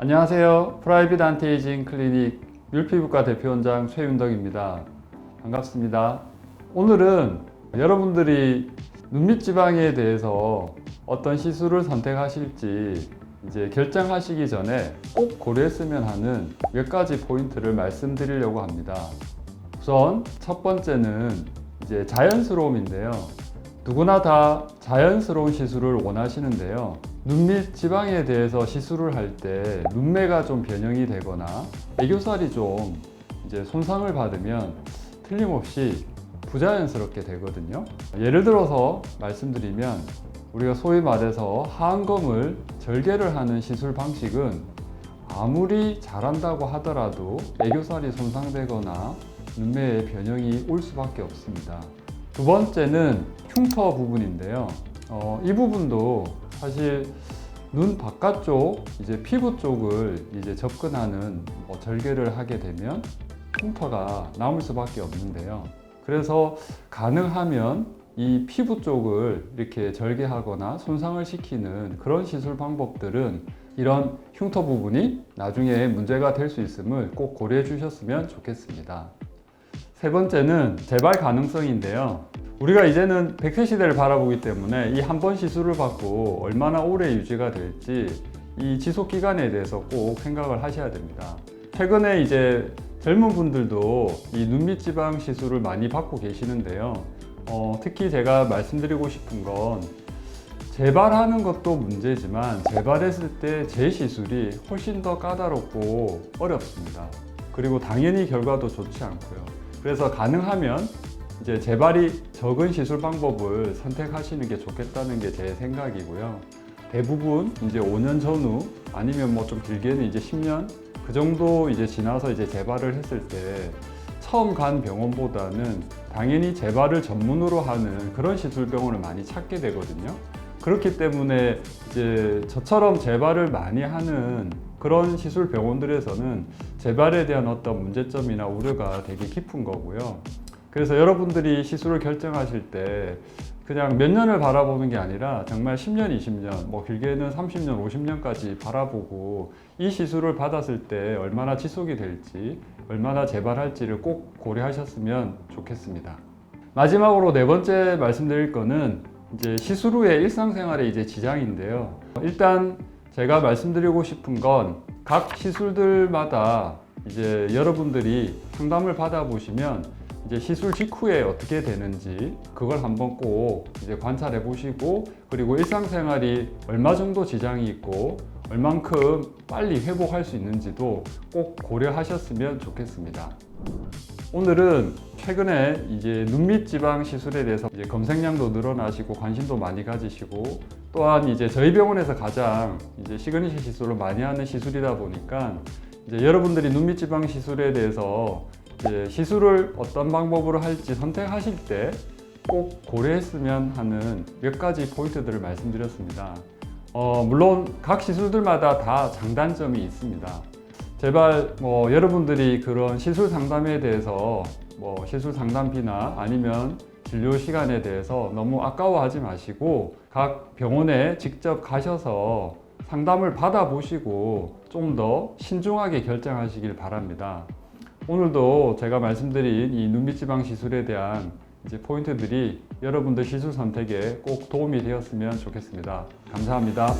안녕하세요. 프라이빗 안티에이징 클리닉 율피부과 대표원장 최윤덕입니다. 반갑습니다. 오늘은 여러분들이 눈밑 지방에 대해서 어떤 시술을 선택하실지 이제 결정하시기 전에 꼭 고려했으면 하는 몇 가지 포인트를 말씀드리려고 합니다. 우선 첫 번째는 이제 자연스러움인데요. 누구나 다 자연스러운 시술을 원하시는데요. 눈밑 지방에 대해서 시술을 할 때 눈매가 좀 변형이 되거나 애교살이 좀 이제 손상을 받으면 틀림없이 부자연스럽게 되거든요. 예를 들어서 말씀드리면 우리가 소위 말해서 하안검을 절개를 하는 시술 방식은 아무리 잘한다고 하더라도 애교살이 손상되거나 눈매의 변형이 올 수밖에 없습니다. 두 번째는 흉터 부분인데요. 어, 이 부분도 사실 눈 바깥쪽 이제 피부 쪽을 이제 접근하는 뭐 절개를 하게 되면 흉터가 남을 수밖에 없는데요. 그래서 가능하면 이 피부 쪽을 이렇게 절개하거나 손상을 시키는 그런 시술 방법들은 이런 흉터 부분이 나중에 문제가 될 수 있음을 꼭 고려해 주셨으면 좋겠습니다. 세 번째는 재발 가능성인데요. 우리가 이제는 100세 시대를 바라보기 때문에 이 한 번 시술을 받고 얼마나 오래 유지가 될지 이 지속 기간에 대해서 꼭 생각을 하셔야 됩니다. 최근에 이제 젊은 분들도 이 눈밑 지방 시술을 많이 받고 계시는데요. 어, 특히 제가 말씀드리고 싶은 건 재발하는 것도 문제지만 재발했을 때 재시술이 훨씬 더 까다롭고 어렵습니다. 그리고 당연히 결과도 좋지 않고요. 그래서 가능하면 이제 재발이 적은 시술 방법을 선택하시는 게 좋겠다는 게 제 생각이고요. 대부분 이제 5년 전후 아니면 뭐 좀 길게는 이제 10년 그 정도 이제 지나서 이제 재발을 했을 때 처음 간 병원보다는 당연히 재발을 전문으로 하는 그런 시술 병원을 많이 찾게 되거든요. 그렇기 때문에 이제 저처럼 재발을 많이 하는 그런 시술 병원들에서는 재발에 대한 어떤 문제점이나 우려가 되게 깊은 거고요. 그래서 여러분들이 시술을 결정하실 때 그냥 몇 년을 바라보는 게 아니라 정말 10년, 20년, 뭐 길게는 30년, 50년까지 바라보고 이 시술을 받았을 때 얼마나 지속이 될지, 얼마나 재발할지를 꼭 고려하셨으면 좋겠습니다. 마지막으로 네 번째 말씀드릴 거는 이제 시술 후에 일상생활에 이제 지장인데요. 일단 제가 말씀드리고 싶은 건 각 시술들마다 이제 여러분들이 상담을 받아보시면 이제 시술 직후에 어떻게 되는지 그걸 한번 꼭 이제 관찰해 보시고 그리고 일상생활이 얼마 정도 지장이 있고 얼만큼 빨리 회복할 수 있는지도 꼭 고려하셨으면 좋겠습니다. 오늘은 최근에 이제 눈밑 지방 시술에 대해서 이제 검색량도 늘어나시고 관심도 많이 가지시고 또한 이제 저희 병원에서 가장 이제 시그니처 시술을 많이 하는 시술이다 보니까 이제 여러분들이 눈밑 지방 시술에 대해서 시술을 어떤 방법으로 할지 선택하실 때 꼭 고려했으면 하는 몇 가지 포인트들을 말씀드렸습니다. 어, 물론 각 시술들마다 다 장단점이 있습니다. 제발 뭐 여러분들이 그런 시술 상담에 대해서 뭐 시술 상담비나 아니면 진료 시간에 대해서 너무 아까워하지 마시고 각 병원에 직접 가셔서 상담을 받아보시고 좀 더 신중하게 결정하시길 바랍니다. 오늘도 제가 말씀드린 이 눈밑 지방 시술에 대한 이제 포인트들이 여러분들 시술 선택에 꼭 도움이 되었으면 좋겠습니다. 감사합니다.